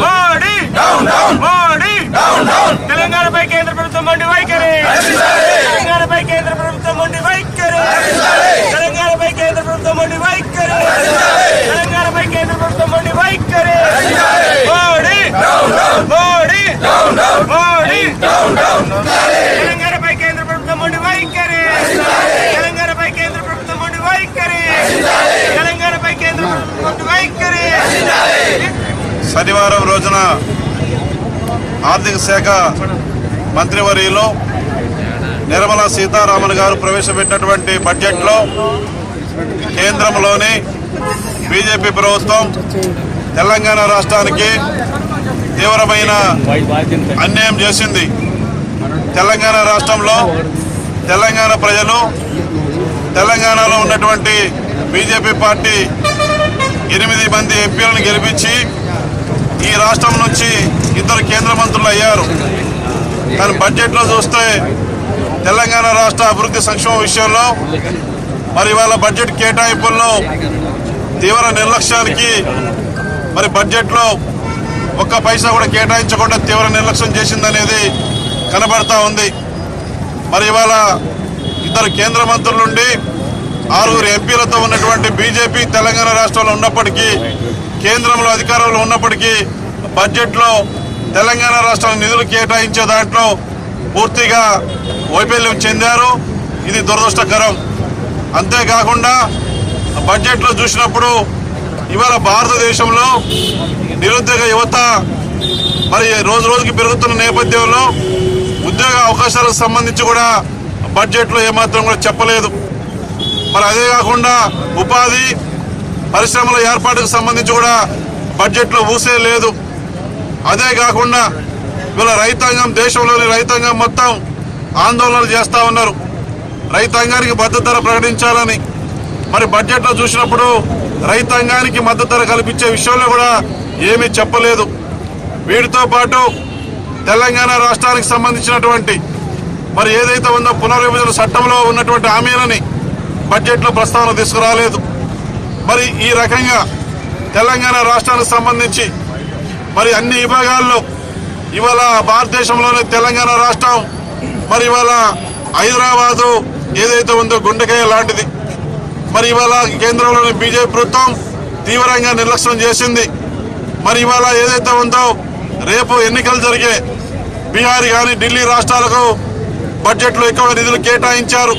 మోడీ మోడీ తెలంగాణపై కేంద్ర ప్రభుత్వం మొండి వైఖరి తెలంగాణపై కేంద్ర ప్రభుత్వం మొండి వైఖరి తెలంగాణపై కేంద్ర ప్రభుత్వం మొండి వైఖరి తెలంగాణపై కేంద్ర ప్రభుత్వం మొండి వైఖరి మోడీ మోడీ మోడీ తెలంగాణపై కేంద్ర ప్రభుత్వం మొండి వైఖరి తెలంగాణపై కేంద్ర ప్రభుత్వం మొండి వైఖరి తెలంగాణపై కేంద్ర ప్రభుత్వం మొండి వైఖరి శనివారం రోజున ఆర్థిక శాఖ మంత్రివర్యులు నిర్మలా సీతారామన్ గారు ప్రవేశపెట్టినటువంటి బడ్జెట్లో కేంద్రంలోని బీజేపీ ప్రభుత్వం తెలంగాణ రాష్ట్రానికి తీవ్రమైన అన్యాయం చేసింది. తెలంగాణ రాష్ట్రంలో తెలంగాణ ప్రజలు తెలంగాణలో ఉన్నటువంటి బీజేపీ పార్టీ ఎనిమిది మంది ఎంపీలను గెలిపించి ఈ రాష్ట్రం నుంచి ఇద్దరు కేంద్ర మంత్రులు అయ్యారు. కానీ బడ్జెట్లో చూస్తే తెలంగాణ రాష్ట్ర అభివృద్ధి సంక్షేమ విషయంలో మరి ఇవాళ బడ్జెట్ కేటాయింపుల్లో తీవ్ర నిర్లక్ష్యానికి మరి బడ్జెట్లో ఒక్క పైసా కూడా కేటాయించకుండా తీవ్ర నిర్లక్ష్యం చేసిందనేది కనబడతా ఉంది. మరి ఇవాళ ఇద్దరు కేంద్ర మంత్రుల నుండి ఆరుగురు ఎంపీలతో ఉన్నటువంటి బీజేపీ తెలంగాణ రాష్ట్రంలో ఉన్నప్పటికీ కేంద్రంలో అధికారంలో ఉన్నప్పటికీ బడ్జెట్లో తెలంగాణ రాష్ట్రానికి నిధులు కేటాయించే దాంట్లో పూర్తిగా వైఫల్యం చెందారు. ఇది దురదృష్టకరం. అంతేకాకుండా బడ్జెట్లో చూసినప్పుడు ఇవాళ భారతదేశంలో నిరుద్యోగ యువత మరి రోజు రోజుకి పెరుగుతున్న నేపథ్యంలో ఉద్యోగ అవకాశాలకు సంబంధించి కూడా బడ్జెట్లో ఏమాత్రం కూడా చెప్పలేదు. మరి అదే కాకుండా ఉపాధి పరిశ్రమల ఏర్పాటుకు సంబంధించి కూడా బడ్జెట్లో ఊసే లేదు. అదే కాకుండా వీళ్ళ రైతాంగం దేశంలోని రైతాంగం మొత్తం ఆందోళనలు చేస్తూ ఉన్నారు. రైతాంగానికి మద్దతు ధర ప్రకటించాలని. మరి బడ్జెట్లో చూసినప్పుడు రైతాంగానికి మద్దతు ధర కల్పించే విషయంలో కూడా ఏమీ చెప్పలేదు. వీటితో పాటు తెలంగాణ రాష్ట్రానికి సంబంధించినటువంటి మరి ఏదైతే ఉందో పునర్విభజన చట్టంలో ఉన్నటువంటి హామీలని బడ్జెట్లో ప్రస్తావన తీసుకురాలేదు. మరి ఈ రకంగా తెలంగాణ రాష్ట్రానికి సంబంధించి మరి అన్ని విభాగాల్లో ఇవాళ భారతదేశంలోనే తెలంగాణ రాష్ట్రం మరి ఇవాళ హైదరాబాదు ఏదైతే ఉందో గుండెకాయ లాంటిది. మరి ఇవాళ కేంద్రంలోని బీజేపీ ప్రభుత్వం తీవ్రంగా నిర్లక్ష్యం చేసింది. మరి ఇవాళ ఏదైతే ఉందో రేపు ఎన్నికలు జరిగే బీహార్ కానీ ఢిల్లీ రాష్ట్రాలకు బడ్జెట్లో ఎక్కువ నిధులు కేటాయించారు.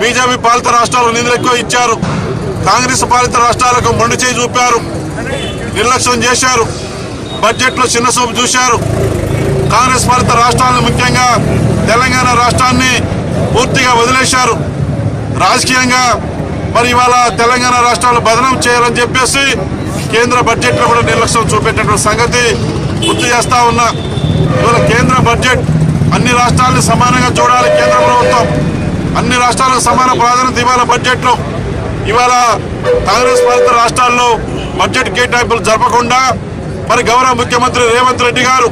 బీజేపీ పాలిత రాష్ట్రాలకు నిధులు ఎక్కువ ఇచ్చారు. కాంగ్రెస్ పాలిత రాష్ట్రాలకు మొండి చేయి చూపారు. నిర్లక్ష్యం చేశారు. బడ్జెట్లో చిన్న చూపు చూశారు. కాంగ్రెస్ పాలిత రాష్ట్రాలను ముఖ్యంగా తెలంగాణ రాష్ట్రాన్ని పూర్తిగా వదిలేశారు. రాజకీయంగా మరి ఇవాళ తెలంగాణ రాష్ట్రాలు బదనం చేయాలని చెప్పేసి కేంద్ర బడ్జెట్లో కూడా నిర్లక్ష్యం చూపేటటువంటి సంగతి గుర్తు చేస్తా ఉన్నా. ఇవాళ కేంద్ర బడ్జెట్ అన్ని రాష్ట్రాలను సమానంగా చూడాలి కేంద్ర ప్రభుత్వం. అన్ని రాష్ట్రాలకు సమాన ప్రాధాన్యత ఇవాళ బడ్జెట్లో. ఇవాళ కాంగ్రెస్ పాలిత రాష్ట్రాల్లో బడ్జెట్ కేటాయింపులు జరపకుండా మరి గౌరవ ముఖ్యమంత్రి రేవంత్ రెడ్డి గారు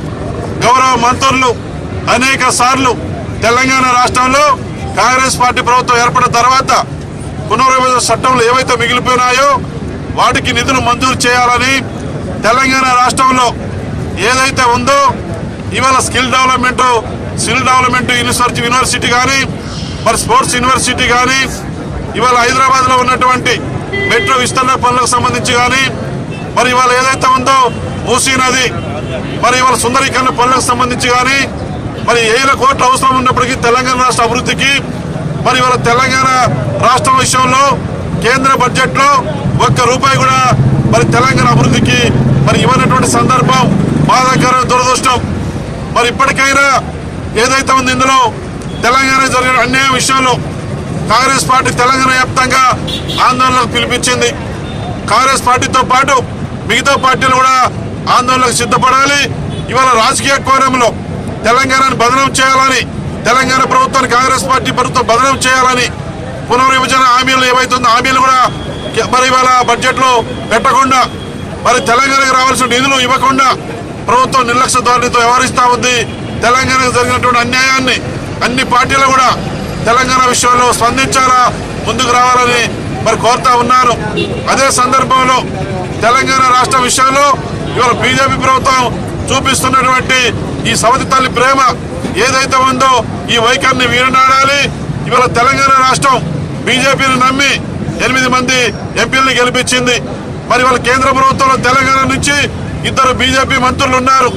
గౌరవ మంత్రులు అనేక సార్లు తెలంగాణ రాష్ట్రంలో కాంగ్రెస్ పార్టీ ప్రభుత్వం ఏర్పడిన తర్వాత పునర్విభజన చట్టంలో ఏవైతే మిగిలిపోయినాయో వాటికి నిధులు మంజూరు చేయాలని తెలంగాణ రాష్ట్రంలో ఏదైతే ఉందో ఇవాళ skill development skill development university university కానీ మరి స్పోర్ట్స్ యూనివర్సిటీ కానీ ఇవాళ హైదరాబాద్లో ఉన్నటువంటి మెట్రో విస్తరణ పనులకు సంబంధించి కానీ మరి ఇవాళ ఏదైతే ఉందో మూసీ నది మరి ఇవాళ సుందరీకరణ పనులకు సంబంధించి కానీ మరి వేల కోట్ల అవసరం ఉన్నప్పటికీ తెలంగాణ రాష్ట్ర అభివృద్ధికి మరి ఇవాళ తెలంగాణ రాష్ట్రం విషయంలో కేంద్ర బడ్జెట్లో ఒక్క రూపాయి కూడా మరి తెలంగాణ అభివృద్ధికి మరి ఇవ్వనటువంటి సందర్భం బాధాకర దురదృష్టం. మరి ఇప్పటికైనా ఏదైతే ఉంది ఇందులో తెలంగాణ జరిగిన అన్యాయం విషయంలో కాంగ్రెస్ పార్టీ తెలంగాణ వ్యాప్తంగా ఆందోళనకు పిలిపించింది. కాంగ్రెస్ పార్టీతో పాటు మిగతా పార్టీలు కూడా ఆందోళనకు సిద్ధపడాలి. ఇవాళ రాజకీయ కోణంలో తెలంగాణను బదనం చేయాలని తెలంగాణ ప్రభుత్వాన్ని కాంగ్రెస్ పార్టీ ప్రభుత్వం బదనం చేయాలని పునర్విభజన హామీలు ఏవైతుందో హామీలు కూడా మరి ఇవాళ బడ్జెట్లో పెట్టకుండా మరి తెలంగాణకు రావాల్సిన నిధులు ఇవ్వకుండా ప్రభుత్వం నిర్లక్ష్య ధోరణితో వ్యవహరిస్తా ఉంది. తెలంగాణకు జరిగినటువంటి అన్యాయాన్ని అన్ని పార్టీలు కూడా తెలంగాణ విషయంలో స్పందించాలా? ముందుకు రావాలని మరి కోరుతా ఉన్నారు. అదే సందర్భంలో తెలంగాణ రాష్ట్ర విషయంలో ఇవాళ బీజేపీ ప్రభుత్వం చూపిస్తున్నటువంటి ఈ సవతి తల్లి ప్రేమ ఏదైతే ఉందో ఈ వైఖరిని వీరనాడాలి. ఇవాళ తెలంగాణ రాష్ట్రం బీజేపీని నమ్మి ఎనిమిది మంది ఎంపీలను గెలిపించింది. మరి వాళ్ళ కేంద్ర ప్రభుత్వంలో తెలంగాణ నుంచి ఇద్దరు బీజేపీ మంత్రులు ఉన్నారు.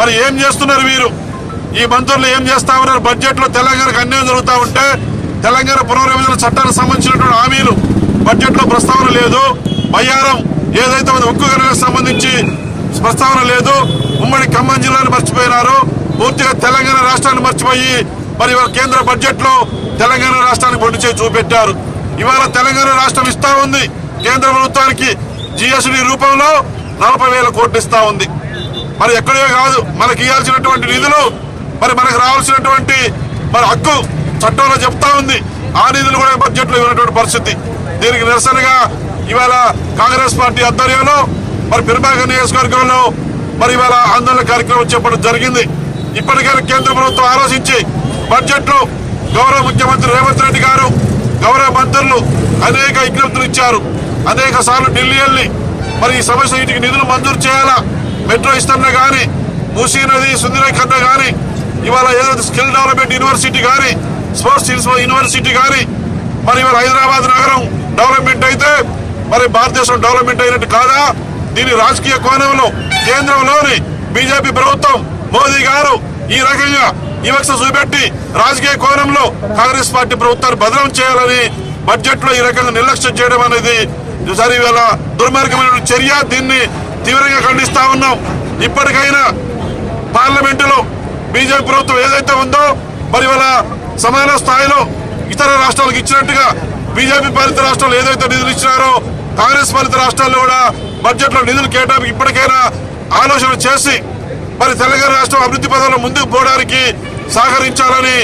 మరి ఏం చేస్తున్నారు వీరు? ఈ మంత్రులు ఏం చేస్తా ఉన్నారు? బడ్జెట్లో తెలంగాణకు అన్యాయం జరుగుతూ ఉంటే తెలంగాణ పునర్విభజన చట్టానికి సంబంధించినటువంటి హామీలు బడ్జెట్లో ప్రస్తావన లేదు. బయ్యారం ఏదైతే ఉందో ఉక్కు గనులకు సంబంధించి ప్రస్తావన లేదు. ఉమ్మడి ఖమ్మం జిల్లాను మర్చిపోయినారు. పూర్తిగా తెలంగాణ రాష్ట్రాన్ని మర్చిపోయి మరి కేంద్ర బడ్జెట్లో తెలంగాణ రాష్ట్రానికి బొడ్డు చేసి చూపెట్టారు. ఇవాళ తెలంగాణ రాష్ట్రం ఇస్తా ఉంది. కేంద్ర ప్రభుత్వానికి జిఎస్డి రూపంలో నలభై వేల కోట్లు ఇస్తా ఉంది. మరి ఎక్కడో కాదు మనకి ఇవ్వాల్సినటువంటి నిధులు మరి మనకు రావాల్సినటువంటి మరి హక్కు చట్టంలో చెప్తా ఉంది. ఆ నిధులు కూడా బడ్జెట్లో ఇవ్వనటువంటి పరిస్థితి. దీనికి నిరసనగా ఇవాళ కాంగ్రెస్ పార్టీ ఆధ్వర్యంలో మరి పెరుబాగ నియోజకవర్గంలో మరి ఇవాళ ఆందోళన కార్యక్రమం చేపట్టడం జరిగింది. ఇప్పటికైనా కేంద్ర ప్రభుత్వం ఆలోచించి బడ్జెట్లో గౌరవ ముఖ్యమంత్రి రేవంత్ రెడ్డి గారు గౌరవ మంత్రులు అనేక విజ్ఞప్తులు ఇచ్చారు. అనేక సార్లు ఢిల్లీ వెళ్ళి మరి ఈ సమస్య వీటికి నిధులు మంజూరు చేయాలా? మెట్రో ఇస్తున్నా కానీ మూసీ నది సుందరీకరణ కానీ ఇవాళ ఏదైతే స్కిల్ డెవలప్మెంట్ యూనివర్సిటీ కానీ స్పోర్ట్స్ యూనివర్సిటీ కానీ మరి ఇవాళ హైదరాబాద్ నగరం డెవలప్మెంట్ అయితే మరి భారతదేశం డెవలప్మెంట్ అయినట్టు కాదా? దీని రాజకీయ కోణంలో కేంద్రంలోని బీజేపీ ప్రభుత్వం మోదీ గారు ఈ రకంగా వివక్ష చూపెట్టి రాజకీయ కోణంలో కాంగ్రెస్ పార్టీ ప్రభుత్వాన్ని బదనం చేయాలని బడ్జెట్లో ఈ రకంగా నిర్లక్ష్యం చేయడం అనేది సరి దుర్మార్గమైన చర్య. దీన్ని తీవ్రంగా ఖండిస్తా ఉన్నాం. ఇప్పటికైనా పార్లమెంటులో బీజేపీ ప్రభుత్వం ఏదైతే ఉందో మరి వాళ్ళ సమాన స్థాయిలో ఇతర రాష్ట్రాలకు ఇచ్చినట్టుగా బీజేపీ పాలిత రాష్ట్రాలు ఏదైతే నిధులు ఇచ్చినారో కాంగ్రెస్ పాలిత రాష్ట్రాల్లో కూడా బడ్జెట్లో నిధులు కేటాయింపు ఇప్పటికైనా ఆలోచన చేసి మరి తెలంగాణ రాష్ట్రం అభివృద్ధి పదంలో ముందుకు పోవడానికి సహకరించాలని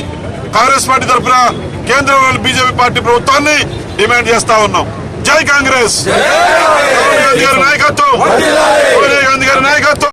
కాంగ్రెస్ పార్టీ తరఫున కేంద్రంలోని బీజేపీ పార్టీ ప్రభుత్వాన్ని డిమాండ్ చేస్తా ఉన్నాం. జై కాంగ్రెస్! సోనియా గాంధీ గారి నాయకత్వం! సోనియా గాంధీ గారి నాయకత్వం!